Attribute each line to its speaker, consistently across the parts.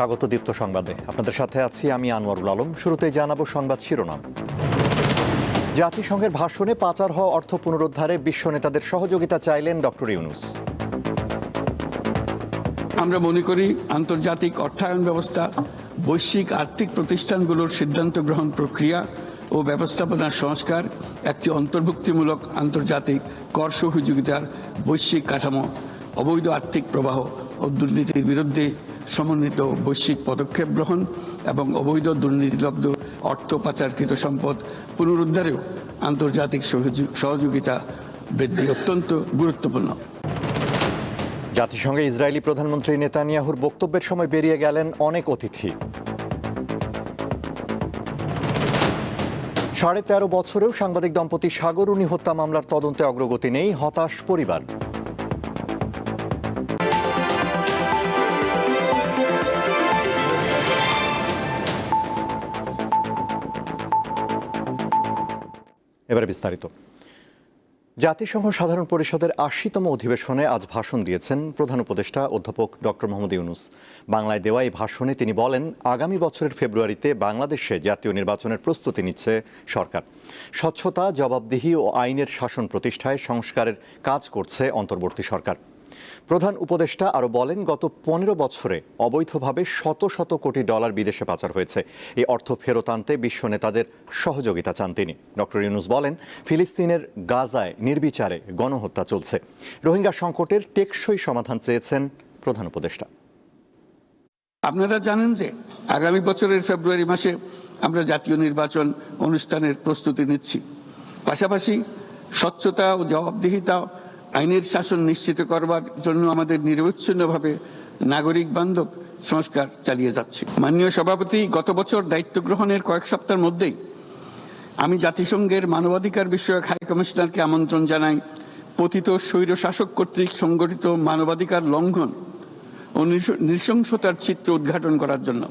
Speaker 1: স্বাগত দীপ্ত সংবাদে আপনাদের সাথে আছি আমি আনোয়ারুল আলম শুরুতে জানাবো সংবাদ শিরোনাম জাতিসংঘের ভাষণে পাচার হওয়া অর্থ পুনরুদ্ধারে বিশ্ব নেতাদের সহযোগিতা চাইলেন ডক্টর ইউনুস
Speaker 2: আমরা মনে করি আন্তর্জাতিক অর্থায়ন ব্যবস্থা বৈশ্বিক আর্থিক প্রতিষ্ঠানগুলোর সিদ্ধান্ত গ্রহণ প্রক্রিয়া ও ব্যবস্থাপনার সংস্কার একটি অন্তর্ভুক্তিমূলক আন্তর্জাতিক কর সহযোগিতার বৈশ্বিক কাঠামো অবৈধ আর্থিক প্রবাহ ও দুর্নীতির বিরুদ্ধে সমন্বিত বৈশ্বিক পদক্ষেপ গ্রহণ এবং অবৈধ দুর্নীতিলব্ধ অর্থ পাচারকৃত সম্পদ পুনরুদ্ধারেও আন্তর্জাতিক সহযোগিতা বৃদ্ধি অত্যন্ত গুরুত্বপূর্ণ
Speaker 1: জাতিসংঘে ইসরায়েলি প্রধানমন্ত্রী নেতানিয়াহুর বক্তব্যের সময় বেরিয়ে গেলেন অনেক অতিথি সাড়ে তেরো বছরেও সাংবাদিক দম্পতি উনি হত্যা মামলার তদন্তে অগ্রগতি নেই হতাশ পরিবার এবারে বিস্তারিত জাতিসংঘ সাধারণ পরিষদের আশিতম অধিবেশনে আজ ভাষণ দিয়েছেন প্রধান উপদেষ্টা অধ্যাপক ডক্টর মোহাম্মদ ইউনুস বাংলায় দেওয়া এই ভাষণে তিনি বলেন আগামী বছরের ফেব্রুয়ারিতে বাংলাদেশে জাতীয় নির্বাচনের প্রস্তুতি নিচ্ছে সরকার স্বচ্ছতা জবাবদিহি ও আইনের শাসন প্রতিষ্ঠায় সংস্কারের কাজ করছে অন্তর্বর্তী সরকার প্রধান উপদেষ্টা আরও বলেন গত পনেরো বছরে অবৈধভাবে শত শত কোটি ডলার বিদেশে পাচার হয়েছে এই অর্থ ফেরত আনতে বিশ্ব নেতাদের সহযোগিতা চান তিনি ডক্টর ইউনুস বলেন ফিলিস্তিনের গাজায় নির্বিচারে গণহত্যা চলছে রোহিঙ্গা সংকটের টেকসই সমাধান চেয়েছেন প্রধান উপদেষ্টা
Speaker 2: আপনারা জানেন যে আগামী বছরের ফেব্রুয়ারি মাসে আমরা জাতীয় নির্বাচন অনুষ্ঠানের প্রস্তুতি নিচ্ছি পাশাপাশি স্বচ্ছতা ও জবাবদিহিতা আইনের শাসন নিশ্চিত করবার জন্য আমাদের নিরবচ্ছিন্নভাবে নাগরিক বান্ধব সংস্কার চালিয়ে যাচ্ছে মাননীয় সভাপতি গত বছর দায়িত্ব গ্রহণের কয়েক সপ্তাহের মধ্যেই আমি জাতিসংঘের মানবাধিকার বিষয়ক হাই কমিশনারকে আমন্ত্রণ জানাই পতিত স্বৈর শাসক কর্তৃক সংগঠিত মানবাধিকার লঙ্ঘন ও নৃশংসতার চিত্র উদ্ঘাটন করার জন্য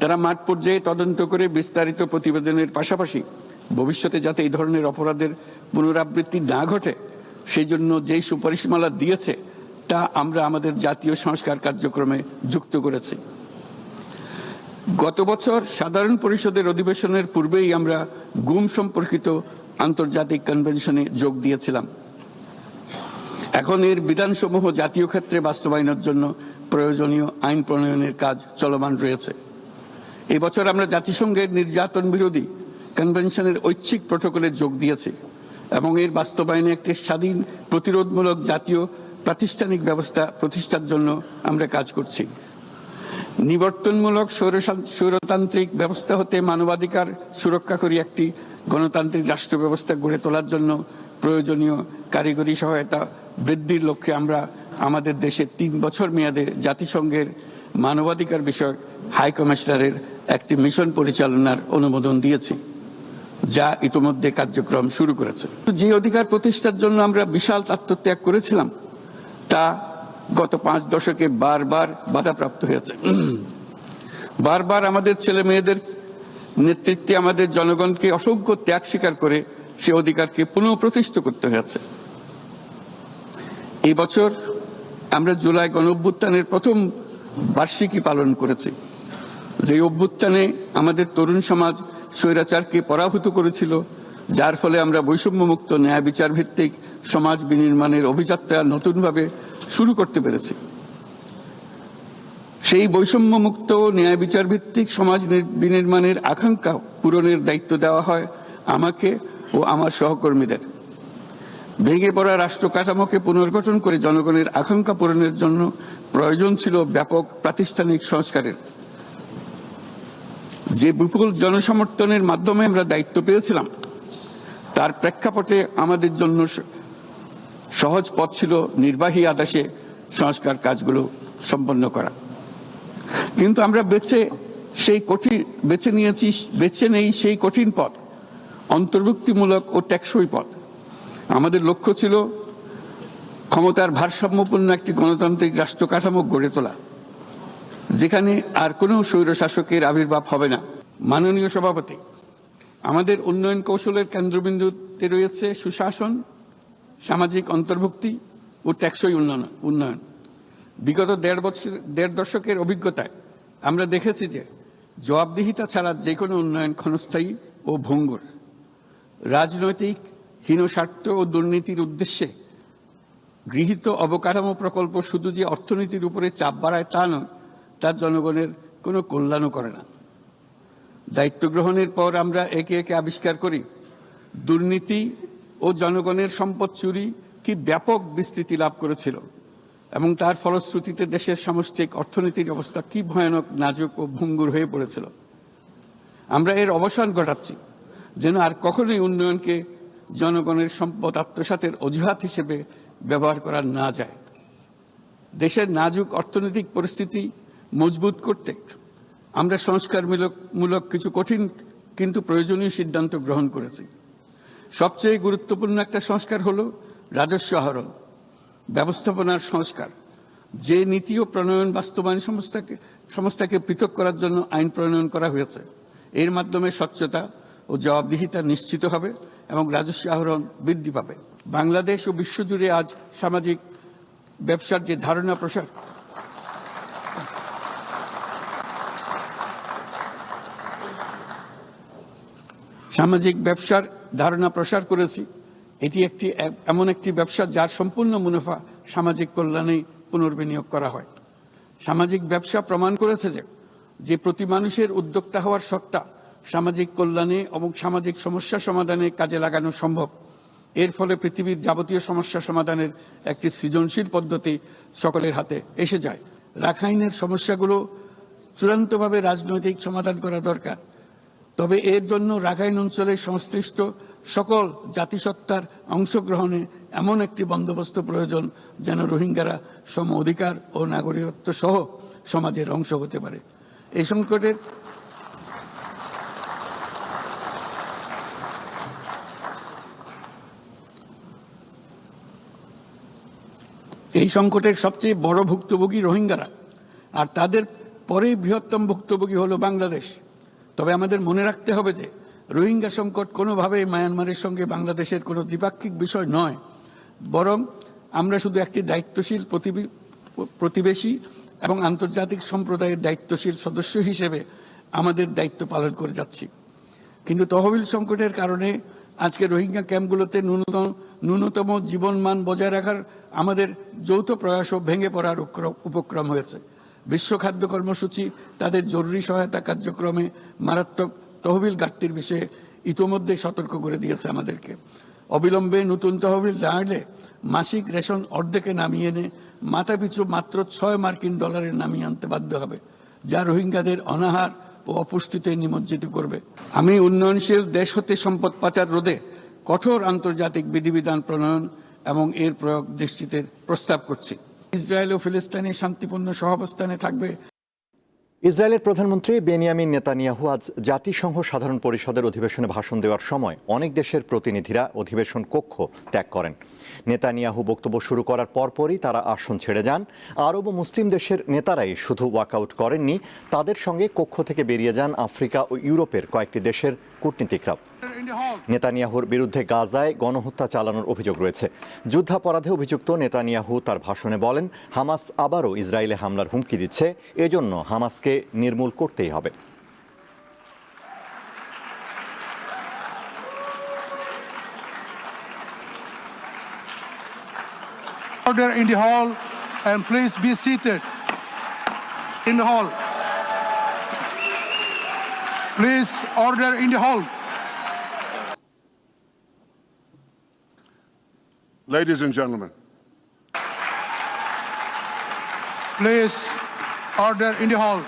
Speaker 2: তারা মাঠ পর্যায়ে তদন্ত করে বিস্তারিত প্রতিবেদনের পাশাপাশি ভবিষ্যতে যাতে এই ধরনের অপরাধের পুনরাবৃত্তি না ঘটে সেই জন্য যেই সুপারিশমালা দিয়েছে তা আমরা আমাদের জাতীয় সংস্কার কার্যক্রমে যুক্ত করেছি গত বছর সাধারণ পরিষদের অধিবেশনের পূর্বেই আমরা গুম সম্পর্কিত আন্তর্জাতিক কনভেনশনে যোগ দিয়েছিলাম এখন এর বিধানসমূহ জাতীয় ক্ষেত্রে বাস্তবায়নের জন্য প্রয়োজনীয় আইন প্রণয়নের কাজ চলমান রয়েছে এবছর আমরা জাতিসংঘের নির্যাতন বিরোধী কনভেনশনের ঐচ্ছিক প্রোটোকলে যোগ দিয়েছি এবং এর বাস্তবায়নে একটি স্বাধীন প্রতিরোধমূলক জাতীয় প্রাতিষ্ঠানিক ব্যবস্থা প্রতিষ্ঠার জন্য আমরা কাজ করছি নিবর্তনমূলক সৌরতান্ত্রিক ব্যবস্থা হতে মানবাধিকার সুরক্ষা করি একটি গণতান্ত্রিক রাষ্ট্র ব্যবস্থা গড়ে তোলার জন্য প্রয়োজনীয় কারিগরি সহায়তা বৃদ্ধির লক্ষ্যে আমরা আমাদের দেশে তিন বছর মেয়াদে জাতিসংঘের মানবাধিকার বিষয়ক হাইকমিশনারের একটি মিশন পরিচালনার অনুমোদন দিয়েছি যা ইতোমধ্যে কার্যক্রম শুরু করেছে যে অধিকার প্রতিষ্ঠার জন্য আমরা বিশাল আত্মত্যাগ করেছিলাম তা গত পাঁচ দশকে বারবার বাধাপ্রাপ্ত হয়েছে বারবার আমাদের ছেলে মেয়েদের নেতৃত্বে আমাদের জনগণকে অসংখ্য ত্যাগ স্বীকার করে সে অধিকারকে পুনঃপ্রতিষ্ঠিত করতে হয়েছে এই বছর আমরা জুলাই গণ অভ্যুত্থানের প্রথম বার্ষিকী পালন করেছি যে অভ্যুত্থানে আমাদের তরুণ সমাজ স্বৈরাচারকে পরাভূত করেছিল যার ফলে আমরা বৈষম্যমুক্ত ন্যায় বিচার ভিত্তিক সমাজ বিনির্মাণের অভিযাত্রা নতুনভাবে শুরু করতে পেরেছি সেই বৈষম্যমুক্ত ন্যায় বিচার ভিত্তিক সমাজ বিনির্মাণের আকাঙ্ক্ষা পূরণের দায়িত্ব দেওয়া হয় আমাকে ও আমার সহকর্মীদের ভেঙে পড়া রাষ্ট্র কাঠামোকে পুনর্গঠন করে জনগণের আকাঙ্ক্ষা পূরণের জন্য প্রয়োজন ছিল ব্যাপক প্রাতিষ্ঠানিক সংস্কারের যে বিপুল জনসমর্থনের মাধ্যমে আমরা দায়িত্ব পেয়েছিলাম তার প্রেক্ষাপটে আমাদের জন্য সহজ পথ ছিল নির্বাহী আদেশে সংস্কার কাজগুলো সম্পন্ন করা কিন্তু আমরা বেছে সেই কঠিন বেছে নিয়েছি বেছে নেই সেই কঠিন পথ অন্তর্ভুক্তিমূলক ও টেকসই পথ আমাদের লক্ষ্য ছিল ক্ষমতার ভারসাম্যপূর্ণ একটি গণতান্ত্রিক রাষ্ট্র কাঠামো গড়ে তোলা যেখানে আর কোনো স্বৈরশাসকের আবির্ভাব হবে না মাননীয় সভাপতি আমাদের উন্নয়ন কৌশলের কেন্দ্রবিন্দুতে রয়েছে সুশাসন সামাজিক অন্তর্ভুক্তি ও টেকসই উন্নয়ন উন্নয়ন বিগত দেড় বছর দেড় দশকের অভিজ্ঞতায় আমরা দেখেছি যে জবাবদিহিতা ছাড়া যে কোনো উন্নয়ন ক্ষণস্থায়ী ও ভঙ্গুর রাজনৈতিক হীনস্বার্থ ও দুর্নীতির উদ্দেশ্যে গৃহীত অবকাঠামো প্রকল্প শুধু যে অর্থনীতির উপরে চাপ বাড়ায় তা নয় তার জনগণের কোনো কল্যাণও করে না দায়িত্ব গ্রহণের পর আমরা একে একে আবিষ্কার করি দুর্নীতি ও জনগণের সম্পদ চুরি কি ব্যাপক বিস্তৃতি লাভ করেছিল এবং তার ফলশ্রুতিতে দেশের সামষ্টিক অর্থনীতির অবস্থা কি ভয়ানক নাজুক ও ভঙ্গুর হয়ে পড়েছিল আমরা এর অবসান ঘটাচ্ছি যেন আর কখনোই উন্নয়নকে জনগণের সম্পদ আত্মসাতের অজুহাত হিসেবে ব্যবহার করা না যায় দেশের নাজুক অর্থনৈতিক পরিস্থিতি মজবুত করতে আমরা সংস্কারমূলক কিছু কঠিন কিন্তু প্রয়োজনীয় সিদ্ধান্ত গ্রহণ করেছি সবচেয়ে গুরুত্বপূর্ণ একটা সংস্কার হল রাজস্ব আহরণ ব্যবস্থাপনার সংস্কার যে নীতি ও প্রণয়ন বাস্তবায়ন সংস্থাকে সংস্থাকে পৃথক করার জন্য আইন প্রণয়ন করা হয়েছে এর মাধ্যমে স্বচ্ছতা ও জবাবদিহিতা নিশ্চিত হবে এবং রাজস্ব আহরণ বৃদ্ধি পাবে বাংলাদেশ ও বিশ্বজুড়ে আজ সামাজিক ব্যবসার যে ধারণা প্রসার সামাজিক ব্যবসার ধারণা প্রসার করেছি এটি একটি এমন একটি ব্যবসা যার সম্পূর্ণ মুনাফা সামাজিক কল্যাণে পুনর্বিনিয়োগ করা হয় সামাজিক ব্যবসা প্রমাণ করেছে যে যে প্রতি মানুষের উদ্যোক্তা হওয়ার সত্তা সামাজিক কল্যাণে এবং সামাজিক সমস্যা সমাধানে কাজে লাগানো সম্ভব এর ফলে পৃথিবীর যাবতীয় সমস্যা সমাধানের একটি সৃজনশীল পদ্ধতি সকলের হাতে এসে যায় রাখাইনের সমস্যাগুলো চূড়ান্তভাবে রাজনৈতিক সমাধান করা দরকার তবে এর জন্য রাখাইন অঞ্চলের সংশ্লিষ্ট সকল জাতিসত্তার অংশগ্রহণে এমন একটি বন্দোবস্ত প্রয়োজন যেন রোহিঙ্গারা সম অধিকার ও নাগরিকত্ব সহ সমাজের অংশ হতে পারে এই সংকটের এই সংকটের সবচেয়ে বড় ভুক্তভোগী রোহিঙ্গারা আর তাদের পরেই বৃহত্তম ভুক্তভোগী হলো বাংলাদেশ তবে আমাদের মনে রাখতে হবে যে রোহিঙ্গা সংকট কোনোভাবেই মায়ানমারের সঙ্গে বাংলাদেশের কোনো দ্বিপাক্ষিক বিষয় নয় বরং আমরা শুধু একটি দায়িত্বশীল প্রতিবেশী এবং আন্তর্জাতিক সম্প্রদায়ের দায়িত্বশীল সদস্য হিসেবে আমাদের দায়িত্ব পালন করে যাচ্ছি কিন্তু তহবিল সংকটের কারণে আজকে রোহিঙ্গা ক্যাম্পগুলোতে ন্যূনতম ন্যূনতম জীবনমান বজায় রাখার আমাদের যৌথ প্রয়াসও ভেঙে পড়ার উপক্রম হয়েছে বিশ্ব খাদ্য কর্মসূচি তাদের জরুরি সহায়তা কার্যক্রমে মারাত্মক তহবিল ঘাটতির বিষয়ে ইতোমধ্যে সতর্ক করে দিয়েছে আমাদেরকে অবিলম্বে নতুন তহবিল জানালে মাসিক রেশন অর্ধেকে নামিয়ে এনে মাথাপিছু মাত্র ছয় মার্কিন ডলারে নামিয়ে আনতে বাধ্য হবে যা রোহিঙ্গাদের অনাহার ও অপুষ্টিতে নিমজ্জিত করবে আমি উন্নয়নশীল দেশ হতে সম্পদ পাচার রোধে কঠোর আন্তর্জাতিক বিধিবিধান প্রণয়ন এবং এর প্রয়োগ দৃষ্টিতে প্রস্তাব করছি ইসরায়েল ও ফিলিস্তিনি শান্তিপূর্ণ সহাবস্থানে থাকবে
Speaker 1: ইসরায়েলের প্রধানমন্ত্রী বেনিয়ামিন নেতানিয়াহু আজ জাতিসংঘ সাধারণ পরিষদের অধিবেশনে ভাষণ দেওয়ার সময় অনেক দেশের প্রতিনিধিরা অধিবেশন কক্ষ ত্যাগ করেন নেতানিয়াহু বক্তব্য শুরু করার পরপরই তারা আসন ছেড়ে যান আরব ও মুসলিম দেশের নেতারাই শুধু ওয়াকআউট করেননি তাদের সঙ্গে কক্ষ থেকে বেরিয়ে যান আফ্রিকা ও ইউরোপের কয়েকটি দেশের কূটনীতিকরা নেতানিয়াহুর বিরুদ্ধে গাজায় গণহত্যা চালানোর অভিযোগ রয়েছে যুদ্ধাপরাধে অভিযুক্ত নেতানিয়াহু তার ভাষণে বলেন হামাস আবারও ইসরায়েলে হামলার হুমকি দিচ্ছে এজন্য হামাসকে নির্মূল করতেই হবে
Speaker 3: in the hall and please be seated in the hall.
Speaker 1: Please order in the hall.
Speaker 4: Ladies and gentlemen. Please order in the hall.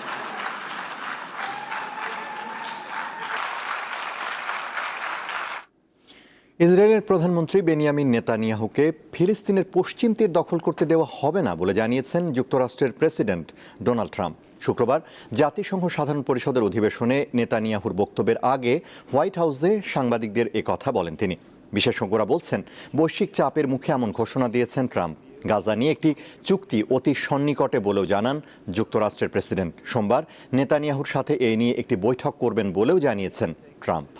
Speaker 1: ইসরায়েলের প্রধানমন্ত্রী বেনিয়ামিন নেতানিয়াহুকে ফিলিস্তিনের পশ্চিম তীর দখল করতে দেওয়া হবে না বলে জানিয়েছেন যুক্তরাষ্ট্রের প্রেসিডেন্ট ডোনাল্ড ট্রাম্প শুক্রবার জাতিসংঘ সাধারণ পরিষদের অধিবেশনে নেতানিয়াহুর বক্তব্যের আগে হোয়াইট হাউসে সাংবাদিকদের কথা বলেন তিনি বিশেষজ্ঞরা বলছেন বৈশ্বিক চাপের মুখে এমন ঘোষণা দিয়েছেন ট্রাম্প গাজা নিয়ে একটি চুক্তি অতি সন্নিকটে বলেও জানান যুক্তরাষ্ট্রের প্রেসিডেন্ট সোমবার নেতানিয়াহুর সাথে এ নিয়ে একটি বৈঠক করবেন বলেও জানিয়েছেন ট্রাম্প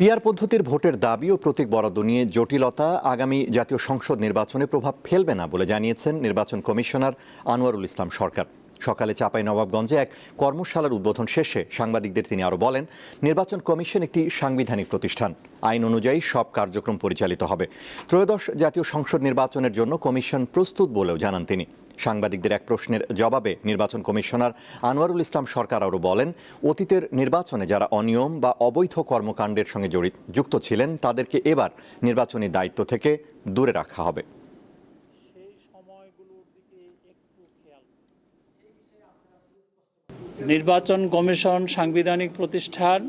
Speaker 1: পিয়ার পদ্ধতির ভোটের দাবি ও প্রতীক বরাদ্দ নিয়ে জটিলতা আগামী জাতীয় সংসদ নির্বাচনে প্রভাব ফেলবে না বলে জানিয়েছেন নির্বাচন কমিশনার আনোয়ারুল ইসলাম সরকার সকালে চাপাই নবাবগঞ্জে এক কর্মশালার উদ্বোধন শেষে সাংবাদিকদের তিনি আরও বলেন নির্বাচন কমিশন একটি সাংবিধানিক প্রতিষ্ঠান আইন অনুযায়ী সব কার্যক্রম পরিচালিত হবে ত্রয়োদশ জাতীয় সংসদ নির্বাচনের জন্য কমিশন প্রস্তুত বলেও জানান তিনি সাংবাদিকদের এক প্রশ্নের জবাবে নির্বাচন কমিশনার আনোয়ারুল ইসলাম সরকার আরও বলেন অতীতের নির্বাচনে যারা অনিয়ম বা অবৈধ কর্মকাণ্ডের সঙ্গে জড়িত যুক্ত ছিলেন তাদেরকে এবার নির্বাচনী দায়িত্ব থেকে দূরে রাখা হবে
Speaker 3: নির্বাচন কমিশন সাংবিধানিক প্রতিষ্ঠান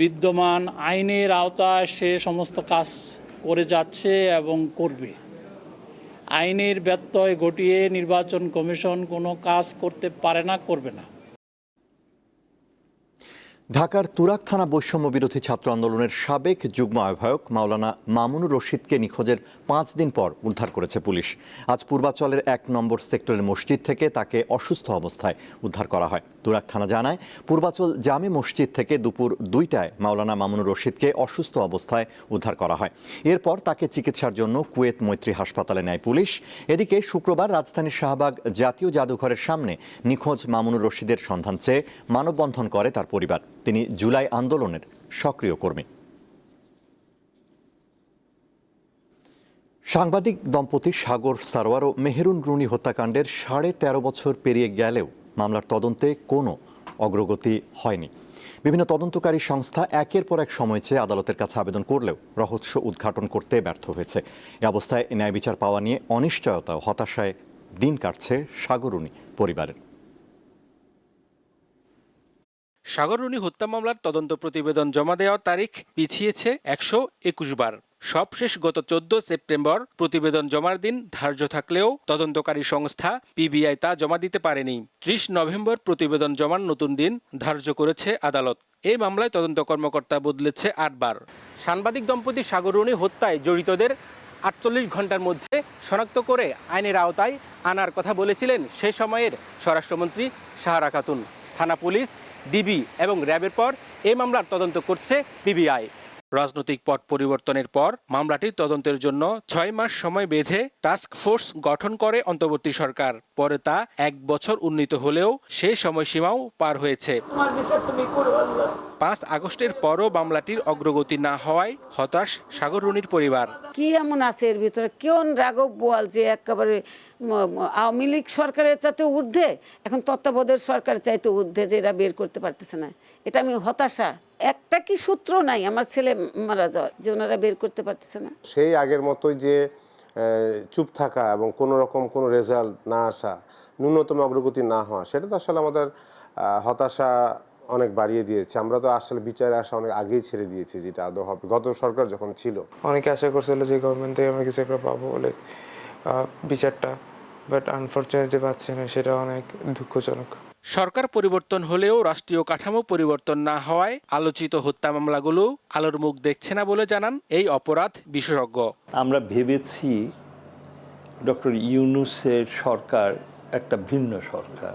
Speaker 3: বিদ্যমান আইনের আওতায় সে সমস্ত কাজ করে যাচ্ছে এবং করবে আইনের ব্যত্যয় ঘটিয়ে নির্বাচন কমিশন কোনো কাজ করতে পারে না করবে না
Speaker 1: ঢাকার তুরাক থানা বৈষম্য বিরোধী ছাত্র আন্দোলনের সাবেক যুগ্ম আহ্বায়ক মাওলানা মামুনুর রশিদকে নিখোঁজের পাঁচ দিন পর উদ্ধার করেছে পুলিশ আজ পূর্বাচলের এক নম্বর সেক্টরের মসজিদ থেকে তাকে অসুস্থ অবস্থায় উদ্ধার করা হয় দুরাক থানা জানায় পূর্বাচল জামে মসজিদ থেকে দুপুর দুইটায় মাওলানা মামুনুর রশিদকে অসুস্থ অবস্থায় উদ্ধার করা হয় এরপর তাকে চিকিৎসার জন্য কুয়েত মৈত্রী হাসপাতালে নেয় পুলিশ এদিকে শুক্রবার রাজধানীর শাহবাগ জাতীয় জাদুঘরের সামনে নিখোঁজ মামুনুর রশিদের সন্ধান চেয়ে মানববন্ধন করে তার পরিবার তিনি জুলাই আন্দোলনের সক্রিয় কর্মী সাংবাদিক দম্পতি সাগর সারোয়ার ও মেহেরুন রুনি হত্যাকাণ্ডের সাড়ে তেরো বছর পেরিয়ে গেলেও মামলার তদন্তে কোনো অগ্রগতি হয়নি বিভিন্ন তদন্তকারী সংস্থা একের পর এক সময় চেয়ে আদালতের কাছে আবেদন করলেও রহস্য উদ্ঘাটন করতে ব্যর্থ হয়েছে এ অবস্থায় ন্যায় বিচার পাওয়া নিয়ে অনিশ্চয়তা হতাশায় দিন কাটছে সাগরুণী পরিবারের
Speaker 3: সাগররুনি হত্যা মামলার তদন্ত প্রতিবেদন জমা দেওয়ার তারিখ পিছিয়েছে একশো একুশ বার সবশেষ গত চোদ্দ সেপ্টেম্বর প্রতিবেদন জমার দিন ধার্য থাকলেও তদন্তকারী সংস্থা পিবিআই তা জমা দিতে পারেনি ত্রিশ নভেম্বর প্রতিবেদন জমার নতুন দিন ধার্য করেছে আদালত এই মামলায় তদন্ত কর্মকর্তা বদলেছে আটবার সাংবাদিক দম্পতি সাগরুণী হত্যায় জড়িতদের আটচল্লিশ ঘন্টার মধ্যে শনাক্ত করে আইনের আওতায় আনার কথা বলেছিলেন সে সময়ের স্বরাষ্ট্রমন্ত্রী সাহারা খাতুন থানা পুলিশ ডিবি এবং র্যাবের পর এ মামলার তদন্ত করছে পিবিআই রাজনৈতিক পট পরিবর্তনের পর মামলাটি তদন্তের জন্য ছয় মাস সময় বেঁধে টাস্ক ফোর্স গঠন করে অন্তর্বর্তী সরকার পরে তা এক বছর উন্নীত হলেও সে সময়সীমাও পার হয়েছে পাঁচ আগস্টের পরও মামলাটির অগ্রগতি না হওয়ায় হতাশ সাগররুণীর পরিবার
Speaker 4: কি এমন আছে এর ভিতরে কেউ রাঘব বোয়াল যে একেবারে আওয়ামী লীগ সরকারের চাইতে ঊর্ধ্বে এখন তত্ত্বাবধায়ক সরকার চাইতে ঊর্ধ্বে যে এরা বের করতে পারতেছে না এটা আমি হতাশা একটা কি সূত্র নাই আমার ছেলে মারা যাওয়া যে ওনারা বের করতে পারতেছে না
Speaker 1: সেই
Speaker 3: আগের মতোই যে চুপ থাকা এবং কোনো রকম কোনো রেজাল্ট না আসা ন্যূনতম অগ্রগতি না হওয়া সেটা তো আসলে আমাদের হতাশা অনেক বাড়িয়ে দিয়েছে আমরা তো আসলে বিচারে আসা অনেক আগেই ছেড়ে দিয়েছি যেটা আদৌ হবে গত সরকার যখন ছিল
Speaker 2: অনেকে আশা করছিল যে গভর্নমেন্ট থেকে আমরা কিছু একটা পাবো বলে বিচারটা বাট আনফর্চুনেটলি পাচ্ছি না সেটা অনেক দুঃখজনক
Speaker 3: সরকার পরিবর্তন হলেও রাষ্ট্রীয় কাঠামো পরিবর্তন না হওয়ায় আলোচিত হত্যা মামলাগুলো আলোর মুখ দেখছে না বলে জানান এই অপরাধ বিশেষজ্ঞ
Speaker 2: আমরা ভেবেছি ডক্টর ইউনুসের সরকার একটা ভিন্ন সরকার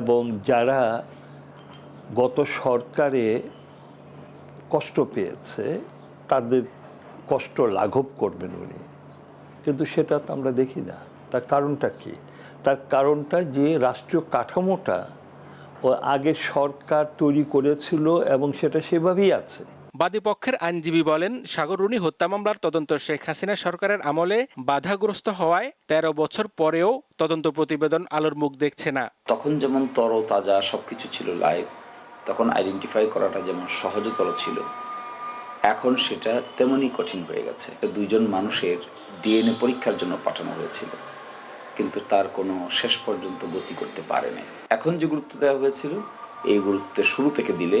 Speaker 2: এবং যারা গত সরকারে কষ্ট পেয়েছে তাদের কষ্ট লাঘব করবেন উনি কিন্তু সেটা তো আমরা দেখি না তার কারণটা কী তার কারণটা যে রাষ্ট্রীয় কাঠামোটা ও সরকার তৈরি করেছিল এবং সেটা সেভাবেই আছে
Speaker 3: বাদীপক্ষের আইনজীবী বলেন সাগর হত্যা মামলার তদন্ত শেখ হাসিনা সরকারের আমলে বাধাগ্রস্ত হওয়ায় ১৩ বছর পরেও তদন্ত প্রতিবেদন আলোর মুখ দেখছে না তখন যেমন তরতাজা সবকিছু ছিল লাইভ তখন আইডেন্টিফাই করাটা যেমন সহজতর ছিল এখন সেটা তেমনই কঠিন হয়ে গেছে দুইজন মানুষের ডিএনএ পরীক্ষার জন্য পাঠানো হয়েছিল কিন্তু তার কোনো শেষ পর্যন্ত গতি করতে পারেনি এখন যে গুরুত্ব দেওয়া হয়েছিল এই গুরুত্বের শুরু থেকে দিলে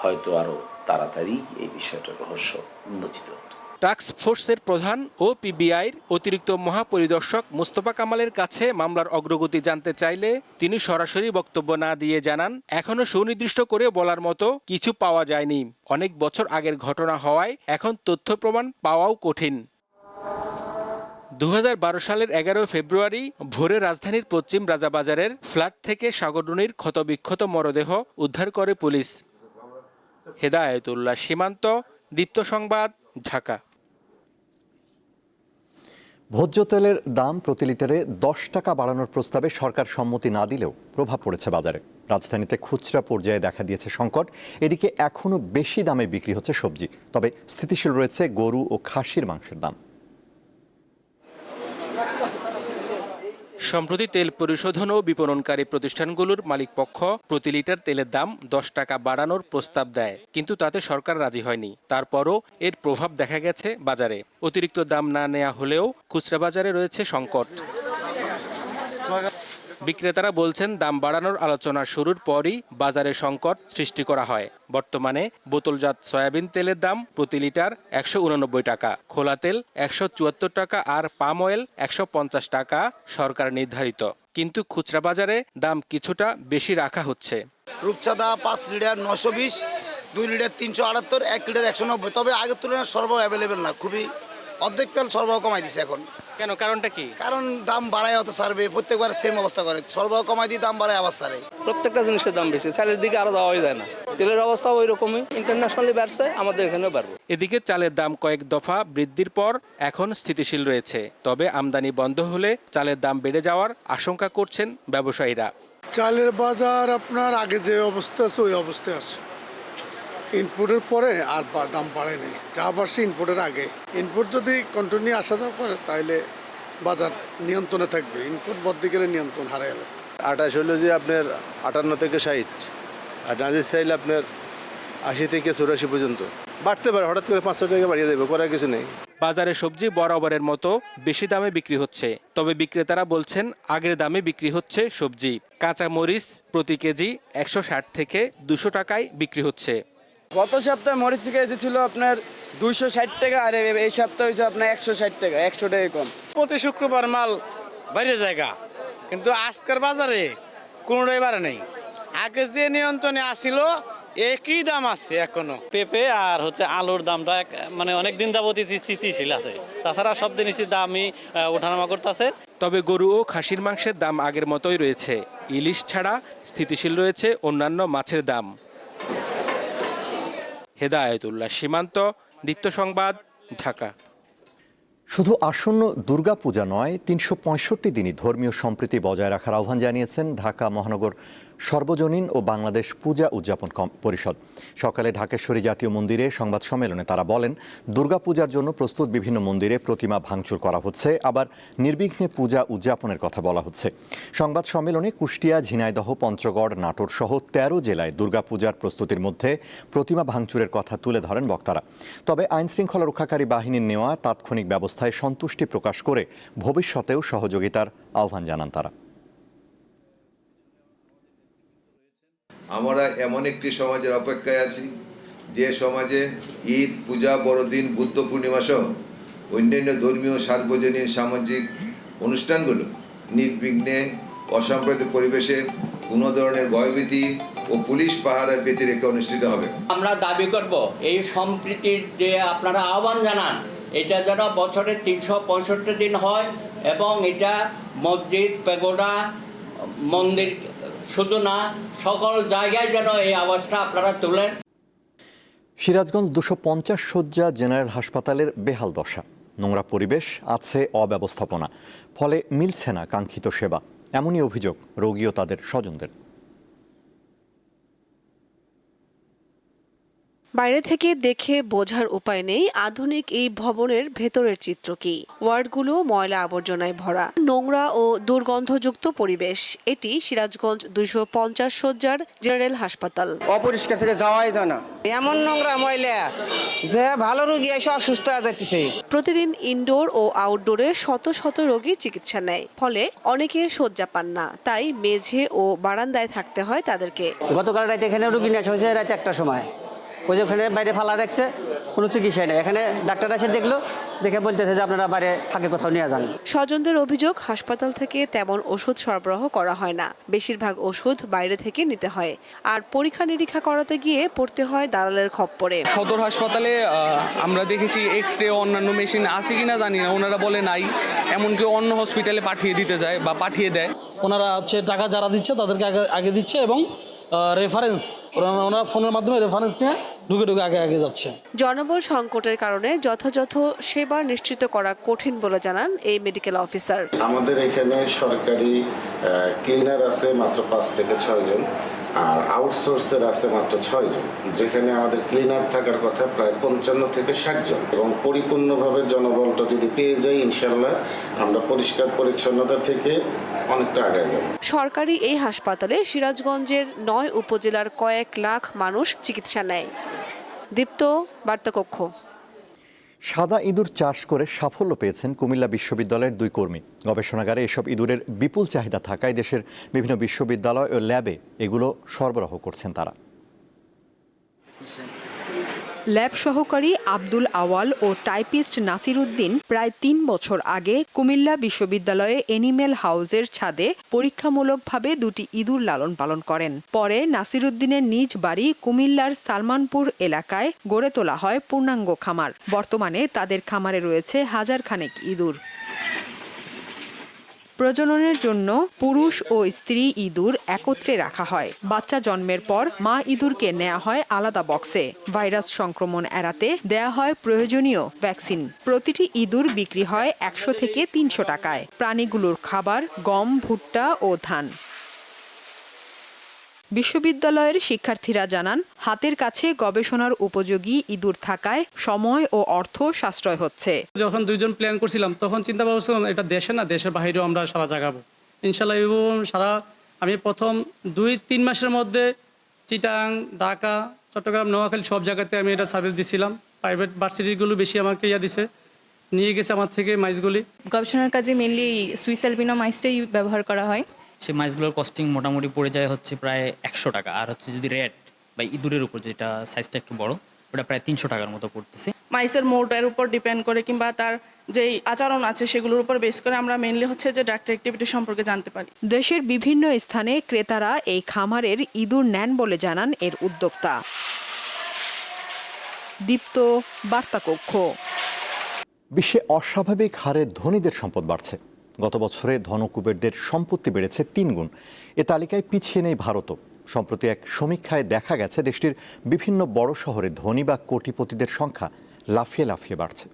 Speaker 3: হয়তো আরও তাড়াতাড়ি এই বিষয়টার রহস্য উন্মোচিত টাস্ক ফোর্সের প্রধান ও পিবিআইর অতিরিক্ত মহাপরিদর্শক মুস্তফা কামালের কাছে মামলার অগ্রগতি জানতে চাইলে তিনি সরাসরি বক্তব্য না দিয়ে জানান এখনও সুনির্দিষ্ট করে বলার মতো কিছু পাওয়া যায়নি অনেক বছর আগের ঘটনা হওয়ায় এখন তথ্য প্রমাণ পাওয়াও কঠিন দু সালের এগারো ফেব্রুয়ারি ভোরে রাজধানীর পশ্চিম রাজাবাজারের ফ্ল্যাট থেকে সাগরুনির ক্ষতবিক্ষত মরদেহ উদ্ধার করে পুলিশ হেদায়তুল্লাহ সীমান্ত দীপ্ত সংবাদ ঢাকা
Speaker 1: ভোজ্য তেলের দাম প্রতি লিটারে দশ টাকা বাড়ানোর প্রস্তাবে সরকার সম্মতি না দিলেও প্রভাব পড়েছে বাজারে রাজধানীতে খুচরা পর্যায়ে দেখা দিয়েছে সংকট এদিকে এখনও বেশি দামে বিক্রি হচ্ছে সবজি তবে স্থিতিশীল রয়েছে গরু ও খাসির মাংসের দাম সম্প্রতি তেল পরিশোধন
Speaker 3: ও বিপণনকারী প্রতিষ্ঠানগুলোর মালিকপক্ষ প্রতি লিটার তেলের দাম দশ টাকা বাড়ানোর প্রস্তাব দেয় কিন্তু তাতে সরকার রাজি হয়নি তারপরও এর প্রভাব দেখা গেছে বাজারে অতিরিক্ত দাম না নেওয়া হলেও খুচরা বাজারে রয়েছে সংকট বিক্রেতারা বলছেন দাম বাড়ানোর আলোচনা শুরুর পরই বাজারে সংকট সৃষ্টি করা হয় বর্তমানে বোতলজাত সয়াবিন তেলের দাম প্রতি লিটার একশো টাকা খোলা তেল একশো টাকা আর পাম অয়েল একশো টাকা সরকার নির্ধারিত কিন্তু খুচরা বাজারে দাম কিছুটা বেশি রাখা হচ্ছে
Speaker 1: রূপচাঁদা পাঁচ লিটার নশো বিশ
Speaker 3: দুই লিটার তিনশো আটাত্তর এক লিটার একশো নব্বই তবে আগের তুলনায় সর্ব অ্যাভেলেবেল না খুবই অর্ধেক তেল সর্বাহ কমাই দিছে এখন কেন কারণটা কি কারণ দাম বাড়ায় হতো সারবে প্রত্যেকবার সেম অবস্থা করে সরবরাহ কমাই দিয়ে দাম বাড়ায় আবার সারে প্রত্যেকটা জিনিসের দাম বেশি চালের দিকে আরো যাওয়াই যায় না তেলের অবস্থা ওই রকমই ইন্টারন্যাশনালি বাড়ছে আমাদের এখানেও বাড়বে এদিকে চালের দাম কয়েক দফা বৃদ্ধির পর এখন স্থিতিশীল রয়েছে তবে আমদানি বন্ধ হলে চালের দাম বেড়ে যাওয়ার আশঙ্কা করছেন ব্যবসায়ীরা
Speaker 2: চালের বাজার আপনার আগে যে অবস্থা আছে ওই অবস্থায় আছে ইনপুটের পরে আর দাম বাড়েনি যা বাড়ছে ইনপুটের আগে ইনপুট যদি কন্টিনিউ আসা যাওয়া করে তাহলে বাজার নিয়ন্ত্রণে থাকবে ইনপুট বদলি গেলে নিয়ন্ত্রণ হারাই গেল
Speaker 3: আটাশ হলো যে আপনার আটান্ন থেকে ষাট আর নাজির চাইলে আপনার আশি থেকে চুরাশি পর্যন্ত বাড়তে পারে হঠাৎ করে পাঁচশো টাকা বাড়িয়ে দেবে করার কিছু নেই বাজারে সবজি বরাবরের মতো বেশি দামে বিক্রি হচ্ছে তবে বিক্রেতারা বলছেন আগের দামে বিক্রি হচ্ছে সবজি কাঁচা মরিচ প্রতি কেজি একশো থেকে দুশো টাকায় বিক্রি হচ্ছে
Speaker 2: গত সপ্তাহে মরিচ থেকে ছিল আপনার দুইশো ষাট টাকা আর এই সপ্তাহে হয়েছে আপনার
Speaker 3: একশো ষাট টাকা একশো টাকা কম প্রতি শুক্রবার মাল বাইরে জায়গা কিন্তু আজকের বাজারে কোনোটাই বাড়ে নেই আগে যে নিয়ন্ত্রণে আসিল একই দাম আছে এখনো পেঁপে আর হচ্ছে আলুর দামটা মানে অনেক দিন যাবতই স্থিতিশীল আছে তাছাড়া সব জিনিসই দামই ওঠানামা করতেছে তবে গরু ও খাসির মাংসের দাম আগের মতোই রয়েছে ইলিশ ছাড়া স্থিতিশীল রয়েছে অন্যান্য মাছের দাম হেদায়তুল্লাহ সীমান্ত নিত্য সংবাদ ঢাকা
Speaker 1: শুধু আসন্ন দুর্গাপূজা নয় তিনশো পঁয়ষট্টি দিনই ধর্মীয় সম্প্রীতি বজায় রাখার আহ্বান জানিয়েছেন ঢাকা মহানগর সর্বজনীন ও বাংলাদেশ পূজা উদযাপন পরিষদ সকালে ঢাকেশ্বরী জাতীয় মন্দিরে সংবাদ সম্মেলনে তারা বলেন দুর্গাপূজার জন্য প্রস্তুত বিভিন্ন মন্দিরে প্রতিমা ভাঙচুর করা হচ্ছে আবার নির্বিঘ্নে পূজা উদযাপনের কথা বলা হচ্ছে সংবাদ সম্মেলনে কুষ্টিয়া ঝিনাইদহ পঞ্চগড় নাটোর সহ তেরো জেলায় দুর্গাপূজার প্রস্তুতির মধ্যে প্রতিমা ভাঙচুরের কথা তুলে ধরেন বক্তারা তবে আইনশৃঙ্খলা রক্ষাকারী বাহিনীর নেওয়া তাৎক্ষণিক ব্যবস্থায় সন্তুষ্টি প্রকাশ করে ভবিষ্যতেও সহযোগিতার আহ্বান জানান তারা আমরা এমন একটি সমাজের অপেক্ষায় আছি যে সমাজে ঈদ পূজা বড়দিন বুদ্ধ পূর্ণিমা সহ অন্যান্য ধর্মীয় সার্বজনীন সামাজিক অনুষ্ঠানগুলো নির্বিঘ্নে অসাম্প্রতিক পরিবেশে কোনো ধরনের ভয়ভীতি ও পুলিশ পাহাড়ের ব্যতি রেখে অনুষ্ঠিত হবে
Speaker 3: আমরা দাবি করব এই সম্প্রীতির যে আপনারা আহ্বান জানান এটা যেন বছরে তিনশো পঁয়ষট্টি দিন হয় এবং এটা মসজিদ পেগোডা মন্দির শুধু না সকল জায়গায় যেন এই আওয়াজটা আপনারা তোলেন
Speaker 1: সিরাজগঞ্জ দুশো পঞ্চাশ শয্যা জেনারেল হাসপাতালের বেহাল দশা নোংরা পরিবেশ আছে অব্যবস্থাপনা ফলে মিলছে না কাঙ্ক্ষিত সেবা এমনই অভিযোগ রোগী ও তাদের স্বজনদের
Speaker 4: বাইরে থেকে দেখে বোঝার উপায় নেই আধুনিক এই ভবনের ভেতরের চিত্র কি ওয়ার্ডগুলো ময়লা আবর্জনায় ভরা নোংরা ও দুর্গন্ধযুক্ত পরিবেশ এটি সিরাজগঞ্জ দুইশো পঞ্চাশ সজ্জার জেনারেল হাসপাতাল অপরিষ্কার থেকে যাওয়াই না এমন নোংরা ময়লা যে ভালো রোগী এসে অসুস্থ হয়ে প্রতিদিন ইনডোর ও আউটডোরে শত শত রোগী চিকিৎসা নেয় ফলে অনেকে শয্যা পান না তাই মেঝে ও বারান্দায় থাকতে হয় তাদেরকে গতকাল রাতে এখানে রোগী নিয়ে আসা হয়েছে রাতে একটা সময় ওই যে ওখানে বাইরে ফালা রাখছে কোনো চিকিৎসায় নেই এখানে ডাক্তার এসে দেখলো দেখে বলতেছে যে আপনারা বাইরে থাকে কোথাও নিয়ে যান স্বজনদের অভিযোগ হাসপাতাল থেকে তেমন ওষুধ সরবরাহ করা হয় না বেশিরভাগ ওষুধ বাইরে থেকে নিতে হয় আর পরীক্ষা নিরীক্ষা করাতে গিয়ে পড়তে হয় দালালের খপ্পরে সদর হাসপাতালে
Speaker 3: আমরা দেখেছি এক্স রে অন্যান্য মেশিন আছে কিনা জানি না ওনারা বলে নাই এমনকি অন্য হসপিটালে পাঠিয়ে দিতে যায় বা পাঠিয়ে দেয় ওনারা হচ্ছে টাকা যারা দিচ্ছে তাদেরকে আগে আগে দিচ্ছে এবং রেফারেন্স ওনারা ফোনের মাধ্যমে রেফারেন্স
Speaker 4: নিয়ে
Speaker 2: ঢুকে ঢুকে আগে আগে যাচ্ছে
Speaker 4: জনবল সংকটের কারণে যথাযথ সেবা নিশ্চিত করা কঠিন বলে জানান এই মেডিকেল অফিসার
Speaker 2: আমাদের এখানে সরকারি ক্লিনার আছে মাত্র পাঁচ থেকে ছয়জন আর আউটসোর্সের আছে মাত্র ছয়জন যেখানে আমাদের ক্লিনার থাকার কথা প্রায় পঞ্চান্ন থেকে ষাট জন এবং পরিপূর্ণভাবে জনবলটা যদি পেয়ে যাই ইনশাল্লাহ আমরা পরিষ্কার পরিচ্ছন্নতা থেকে অনেকটা আগে যাবে
Speaker 4: সরকারি এই হাসপাতালে সিরাজগঞ্জের নয় উপজেলার কয়েক লাখ মানুষ চিকিৎসা নেয় দীপ্ত বার্তাকক্ষ
Speaker 1: সাদা ইঁদুর চাষ করে সাফল্য পেয়েছেন কুমিল্লা বিশ্ববিদ্যালয়ের দুই কর্মী গবেষণাগারে এসব ইঁদুরের বিপুল চাহিদা থাকায় দেশের বিভিন্ন বিশ্ববিদ্যালয় ও ল্যাবে এগুলো সরবরাহ করছেন তারা
Speaker 5: ল্যাব সহকারী আব্দুল আওয়াল ও টাইপিস্ট নাসির উদ্দিন প্রায় তিন বছর আগে কুমিল্লা বিশ্ববিদ্যালয়ে এনিমেল হাউজের ছাদে পরীক্ষামূলকভাবে দুটি ইঁদুর লালন পালন করেন পরে নাসির উদ্দিনের নিজ বাড়ি কুমিল্লার সালমানপুর এলাকায় গড়ে তোলা হয় পূর্ণাঙ্গ খামার বর্তমানে তাদের খামারে রয়েছে হাজার খানেক ইঁদুর প্রজননের জন্য পুরুষ ও স্ত্রী ইঁদুর একত্রে রাখা হয় বাচ্চা জন্মের পর মা ইঁদুরকে নেওয়া হয় আলাদা বক্সে ভাইরাস সংক্রমণ এড়াতে দেয়া হয় প্রয়োজনীয় ভ্যাকসিন প্রতিটি ইঁদুর বিক্রি হয় একশো থেকে তিনশো টাকায় প্রাণীগুলোর খাবার গম ভুট্টা ও ধান বিশ্ববিদ্যালয়ের শিক্ষার্থীরা জানান হাতের কাছে গবেষণার উপযোগী ইঁদুর থাকায় সময় ও অর্থ সাশ্রয় হচ্ছে
Speaker 3: যখন দুইজন প্ল্যান করছিলাম তখন চিন্তা ভাবছিলাম এটা দেশে না দেশের বাইরেও আমরা সারা জাগাবো ইনশাল্লাহ সারা আমি প্রথম দুই তিন মাসের মধ্যে চিটাং ঢাকা চট্টগ্রাম নোয়াখালী সব জায়গাতে আমি এটা সার্ভিস দিছিলাম প্রাইভেট ভার্সিটিগুলো বেশি আমাকে ইয়া দিছে নিয়ে গেছে
Speaker 5: আমার থেকে মাইসগুলি
Speaker 6: গবেষণার কাজে মেনলি সুইসেলভিনো মাইসটাই ব্যবহার করা হয়
Speaker 5: সে মাছগুলোর কস্টিং মোটামুটি পড়ে যায় হচ্ছে প্রায় একশো টাকা আর হচ্ছে যদি রেড বা ইঁদুরের উপর যেটা সাইজটা একটু বড় ওটা প্রায় তিনশো টাকার মতো পড়তেছে
Speaker 4: মাইসের মোটের উপর ডিপেন্ড করে কিংবা তার যেই আচরণ আছে সেগুলোর উপর বেস করে আমরা মেনলি হচ্ছে যে ডাক্তার অ্যাক্টিভিটি সম্পর্কে জানতে পারি
Speaker 5: দেশের বিভিন্ন স্থানে ক্রেতারা এই খামারের ইঁদুর নেন বলে জানান এর উদ্যোক্তা দীপ্ত বার্তা কক্ষ বিশ্বে
Speaker 1: অস্বাভাবিক হারে ধনীদের সম্পদ বাড়ছে গত বছরে ধনকুবেরদের সম্পত্তি বেড়েছে তিনগুণ এ তালিকায় পিছিয়ে নেই ভারতও সম্প্রতি এক সমীক্ষায় দেখা গেছে দেশটির বিভিন্ন বড় শহরে ধনী বা কোটিপতিদের সংখ্যা লাফিয়ে লাফিয়ে বাড়ছে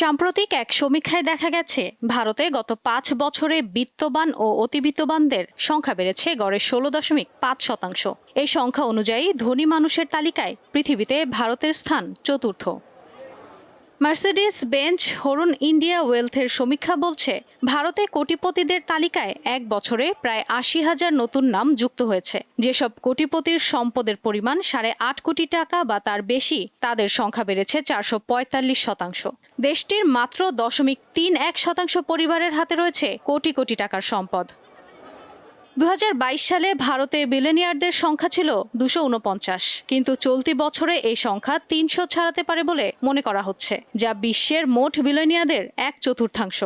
Speaker 6: সাম্প্রতিক এক সমীক্ষায় দেখা গেছে ভারতে গত পাঁচ বছরে বিত্তবান ও অতিবিত্তবানদের সংখ্যা বেড়েছে গড়ে ষোলো দশমিক পাঁচ শতাংশ এই সংখ্যা অনুযায়ী ধনী মানুষের তালিকায় পৃথিবীতে ভারতের স্থান চতুর্থ মার্সিডিস বেঞ্চ হরুন ইন্ডিয়া ওয়েলথের সমীক্ষা বলছে ভারতে কোটিপতিদের তালিকায় এক বছরে প্রায় আশি হাজার নতুন নাম যুক্ত হয়েছে যেসব কোটিপতির সম্পদের পরিমাণ সাড়ে আট কোটি টাকা বা তার বেশি তাদের সংখ্যা বেড়েছে চারশো পঁয়তাল্লিশ শতাংশ দেশটির মাত্র দশমিক তিন এক শতাংশ পরিবারের হাতে রয়েছে কোটি কোটি টাকার সম্পদ বাইশ সালে ভারতে বিলেনিয়ারদের সংখ্যা ছিল দুশো উনপঞ্চাশ কিন্তু চলতি বছরে এই সংখ্যা তিনশো ছাড়াতে পারে বলে মনে করা হচ্ছে যা বিশ্বের মোট বিলেনিয়াদের এক চতুর্থাংশ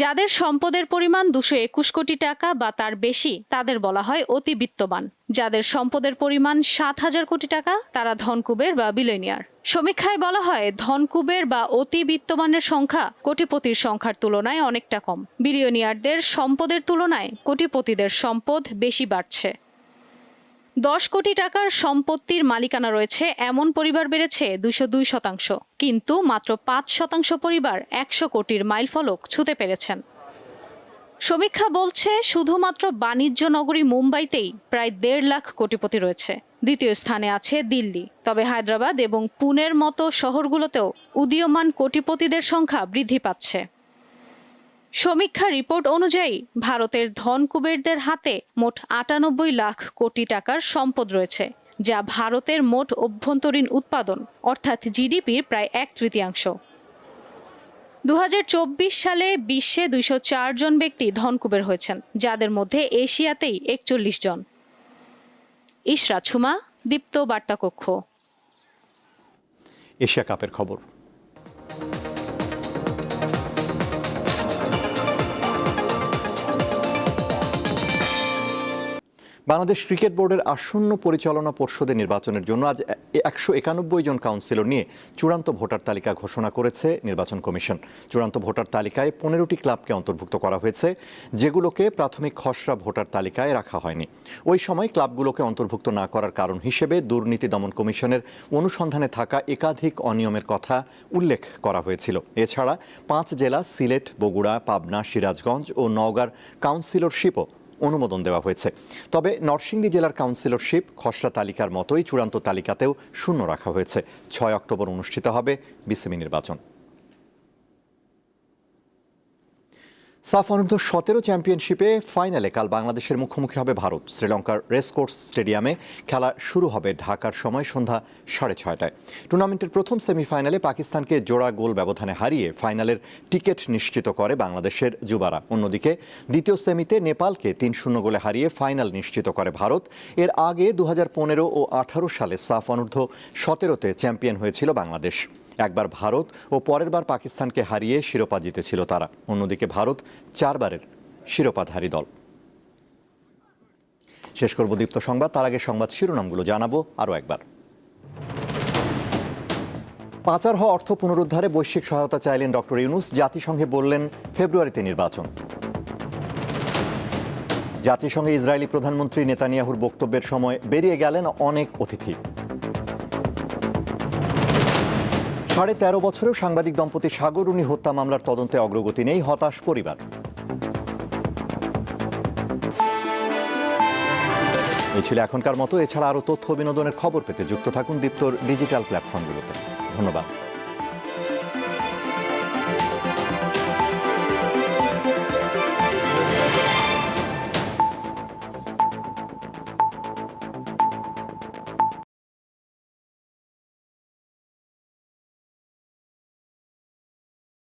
Speaker 6: যাদের সম্পদের পরিমাণ দুশো একুশ কোটি টাকা বা তার বেশি তাদের বলা হয় অতি বিত্তবান যাদের সম্পদের পরিমাণ সাত হাজার কোটি টাকা তারা ধনকুবের বা বিলেনিয়ার সমীক্ষায় বলা হয় ধনকুবের বা অতি বিত্তবানের সংখ্যা কোটিপতির সংখ্যার তুলনায় অনেকটা কম বিলিয়নিয়ারদের সম্পদের তুলনায় কোটিপতিদের সম্পদ বেশি বাড়ছে দশ কোটি টাকার সম্পত্তির মালিকানা রয়েছে এমন পরিবার বেড়েছে দুশো দুই শতাংশ কিন্তু মাত্র পাঁচ শতাংশ পরিবার একশো কোটির মাইলফলক ছুঁতে পেরেছেন সমীক্ষা বলছে শুধুমাত্র বাণিজ্য নগরী মুম্বাইতেই প্রায় দেড় লাখ কোটিপতি রয়েছে দ্বিতীয় স্থানে আছে দিল্লি তবে হায়দ্রাবাদ এবং পুনের মতো শহরগুলোতেও উদীয়মান কোটিপতিদের সংখ্যা বৃদ্ধি পাচ্ছে সমীক্ষা রিপোর্ট অনুযায়ী ভারতের ধন কুবেরদের হাতে মোট আটানব্বই লাখ কোটি টাকার সম্পদ রয়েছে যা ভারতের মোট অভ্যন্তরীণ উৎপাদন অর্থাৎ জিডিপির প্রায় এক তৃতীয়াংশ দু সালে বিশ্বে দুইশো জন ব্যক্তি ধনকুবের হয়েছেন যাদের মধ্যে এশিয়াতেই একচল্লিশ জন ইশরা ছুমা দীপ্ত বার্তাকক্ষ
Speaker 1: এশিয়া কাপের খবর বাংলাদেশ ক্রিকেট বোর্ডের আসন্ন পরিচালনা পর্ষদের নির্বাচনের জন্য আজ একশো একানব্বই জন কাউন্সিলর নিয়ে চূড়ান্ত ভোটার তালিকা ঘোষণা করেছে নির্বাচন কমিশন চূড়ান্ত ভোটার তালিকায় পনেরোটি ক্লাবকে অন্তর্ভুক্ত করা হয়েছে যেগুলোকে প্রাথমিক খসড়া ভোটার তালিকায় রাখা হয়নি ওই সময় ক্লাবগুলোকে অন্তর্ভুক্ত না করার কারণ হিসেবে দুর্নীতি দমন কমিশনের অনুসন্ধানে থাকা একাধিক অনিয়মের কথা উল্লেখ করা হয়েছিল এছাড়া পাঁচ জেলা সিলেট বগুড়া পাবনা সিরাজগঞ্জ ও নওগাঁর কাউন্সিলরশিপও অনুমোদন দেওয়া হয়েছে তবে নরসিংদী জেলার কাউন্সিলরশিপ খসড়া তালিকার মতোই চূড়ান্ত তালিকাতেও শূন্য রাখা হয়েছে ছয় অক্টোবর অনুষ্ঠিত হবে বিসিবি নির্বাচন সাফ অনুর্ধ সতেরো চ্যাম্পিয়নশিপে ফাইনালে কাল বাংলাদেশের মুখোমুখি হবে ভারত শ্রীলঙ্কার রেসকোর্স স্টেডিয়ামে খেলা শুরু হবে ঢাকার সময় সন্ধ্যা সাড়ে ছয়টায় টুর্নামেন্টের প্রথম সেমিফাইনালে পাকিস্তানকে জোড়া গোল ব্যবধানে হারিয়ে ফাইনালের টিকিট নিশ্চিত করে বাংলাদেশের যুবারা অন্যদিকে দ্বিতীয় সেমিতে নেপালকে তিন শূন্য গোলে হারিয়ে ফাইনাল নিশ্চিত করে ভারত এর আগে দু ও আঠারো সালে সাফ অনুর্ধ সতেরোতে চ্যাম্পিয়ন হয়েছিল বাংলাদেশ একবার ভারত ও পরের বার পাকিস্তানকে হারিয়ে শিরোপা জিতেছিল তারা অন্যদিকে ভারত চারবারের শিরোপাধারী দল শেষ করব দীপ্ত সংবাদ তার আগে সংবাদ শিরোনামগুলো জানাবো আরও একবার পাচার হওয়া অর্থ পুনরুদ্ধারে বৈশ্বিক সহায়তা চাইলেন ডক্টর ইউনুস জাতিসংঘে বললেন ফেব্রুয়ারিতে নির্বাচন জাতিসংঘে ইসরায়েলি প্রধানমন্ত্রী নেতানিয়াহুর বক্তব্যের সময় বেরিয়ে গেলেন অনেক অতিথি সাড়ে তেরো বছরেও সাংবাদিক দম্পতি উনি হত্যা মামলার তদন্তে অগ্রগতি নেই হতাশ পরিবার এই ছিল এখনকার মতো এছাড়া আরও তথ্য বিনোদনের খবর পেতে যুক্ত থাকুন দীপ্তর ডিজিটাল প্ল্যাটফর্মগুলোতে ধন্যবাদ